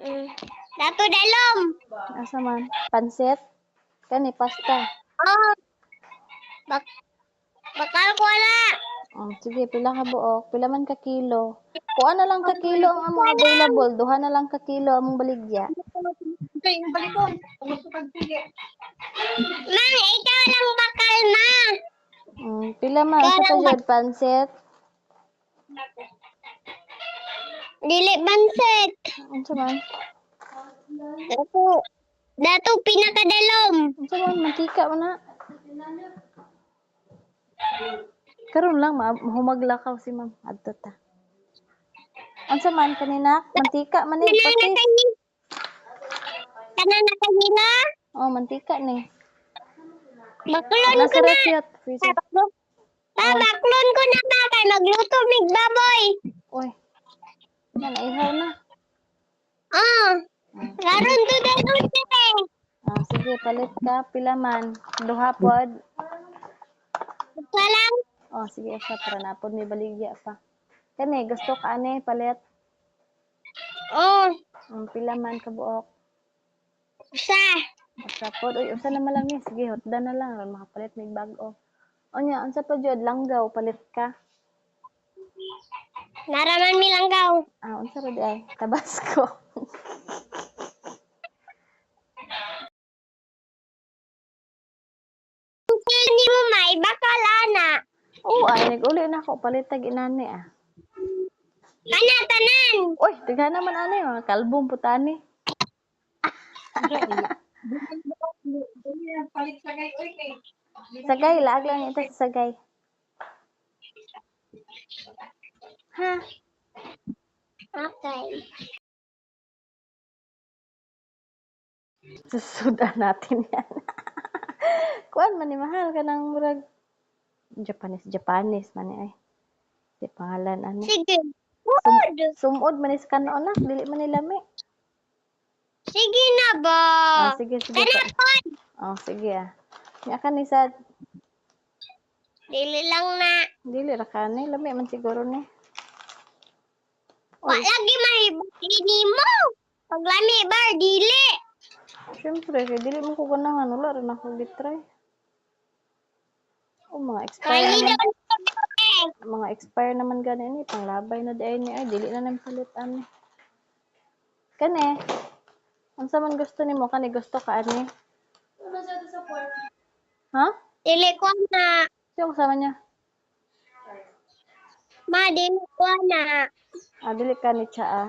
Mm. Dato dalom. Asa man? Pansit? Kani pasta. Oh. Bak bakal ko na. Oh, sige, pila ka buok. Pila man ka kilo. Kuha na lang ka kilo ang among available. Duha na lang ka kilo among baligya. Mang, ikaw lang bakal ma. Mm, pila man sa pa jud pansit. Dili banset. Unsa man? Dato. Dato pinakadalom. Unsa man mantika man na. Karon lang ma humaglakaw si ma'am adto ta. Unsa man kanina? Mantika man ni pati. kani. Kana na kanina. Oh, mantika ni. Baklon ko na. Ah, baklon ko na ba kay magluto mig baboy. Uy. Man ihaw na. Ah. Karon to dalon kay. Ah, sige, palit ka. Pila man. Duha pod. Salam. Oh, sige, isa para na pod may baligya pa. Kani, gusto ka ani palit. Oh, Um, pila man ka buok. sa. Basta pod, uy, unsa naman lang ni? Sige, hotda na lang makapalit may bag-o. Onya, unsa pa jud langgaw palit ka? Naraman mi langgaw. Ah, unsa di ay? Tabasco. Hindi mo may bakal ana. Oo, ay nag-uli na ako palit tag inani ah. Ana tanan. Uy, tigha naman ani, mga kalbong putani. Sagay, laag lang ito sa sagay. Ha? Okay. Susudan natin yan. Kuan man ni mahal ka ng murag Japanese Japanese man ni ay. Di pangalan ano. Sige. Good. Sumod man ni sa kanoon na, dili man ni lami. Sige na ba? Ah, sige sige. Pod. Oh, sige ah. Nya ka ni sa Dili lang na. dili ra kanay lami man siguro ni. Wa lagi mahibok ini mo. Paglami bar dili. Siyempre, kay dili mo ko ganahan wala rin ako gitry. Oh, mga expire Kali naman. mga expire naman gani ni panglabay na di ay ni ay dili na nang palitan ni. Kani. Unsa man gusto nimo kani gusto ka ani? Ha? Dili ko na. Sino kasama niya? Ma, dili ko na. Ah, ka ni Cha ah.